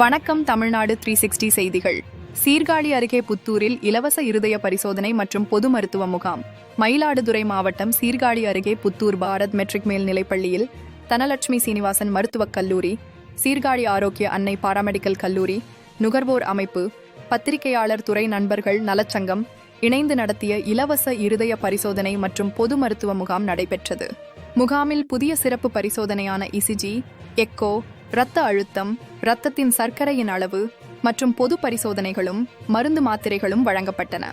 வணக்கம் Tamil Nadu three sixty செய்திகள். சீர்காழி அருகே புத்தூரில் இலவச இருதய பரிசோதனை மற்றும் பொது மருத்துவ முகாம். மயிலாடுதுறை மாவட்டம் சீர்காழி அருகே புத்தூர் பாரத் மெட்ரிக் மேல்நிலைப்பள்ளியில் தனலட்சுமி சீனிவாசன் மருத்துவக் கல்லூரி சீர்காழி ஆரோக்கிய அன்னை பாராமெடிக்கல் கல்லூரி நுகர்வோர் அமைப்பு பத்திரிகையாளர் துறை நண்பர்கள் நலச்சங்கம் இணைந்து நடத்திய இலவச இருதய பரிசோதனை மற்றும் பொது மருத்துவ முகாம் நடைபெற்றது. முகாமில் புதிய சிறப்பு பரிசோதனையான இசிஜி எக்கோ இரத்த அழுத்தம் இரத்தத்தின் சர்க்கரையின் அளவு மற்றும் பொது பரிசோதனைகளும் மருந்து மாத்திரைகளும் வழங்கப்பட்டன.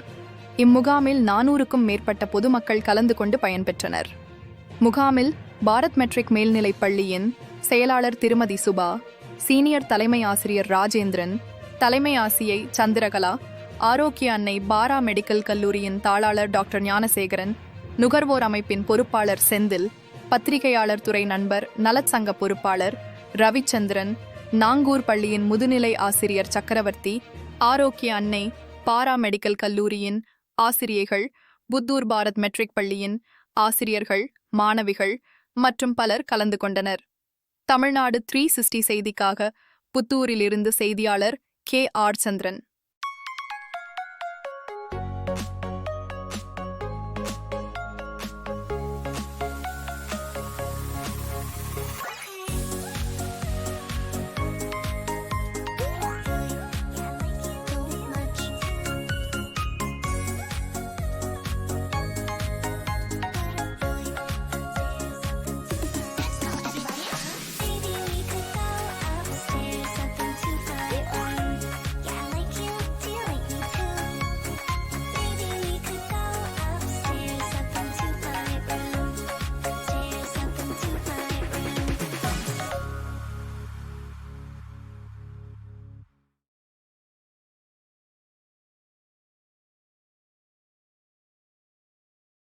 இம்முகாமில் நானூறுக்கும் மேற்பட்ட பொதுமக்கள் கலந்து கொண்டு பயன்பெற்றனர். முகாமில் பாரத் மெட்ரிக் மேல்நிலைப் பள்ளியின் செயலாளர் திருமதி சுபா சீனியர் தலைமை ஆசிரியர் ராஜேந்திரன் தலைமை ஆசியை சந்திரகலா ஆரோக்கிய அன்னை பாரா மெடிக்கல் கல்லூரியின் தாளாளர் டாக்டர் ஞானசேகரன் நுகர்வோர் அமைப்பின் பொறுப்பாளர் செந்தில் பத்திரிகையாளர் துறை நண்பர் நலச்சங்க பொறுப்பாளர் ரவிச்சந்திரன் நாங்கூர் பள்ளியின் முதுநிலை ஆசிரியர் சக்கரவர்த்தி ஆரோக்கிய அன்னை பாரா மெடிக்கல் கல்லூரியின் ஆசிரியைகள் புத்தூர் பாரத் மெட்ரிக் பள்ளியின் ஆசிரியர்கள் மாணவிகள் மற்றும் பலர் கலந்து கொண்டனர். தமிழ்நாடு த்ரீ சிக்ஸ்டி செய்திக்காக புத்தூரிலிருந்து செய்தியாளர் கே ஆர் சந்திரன்.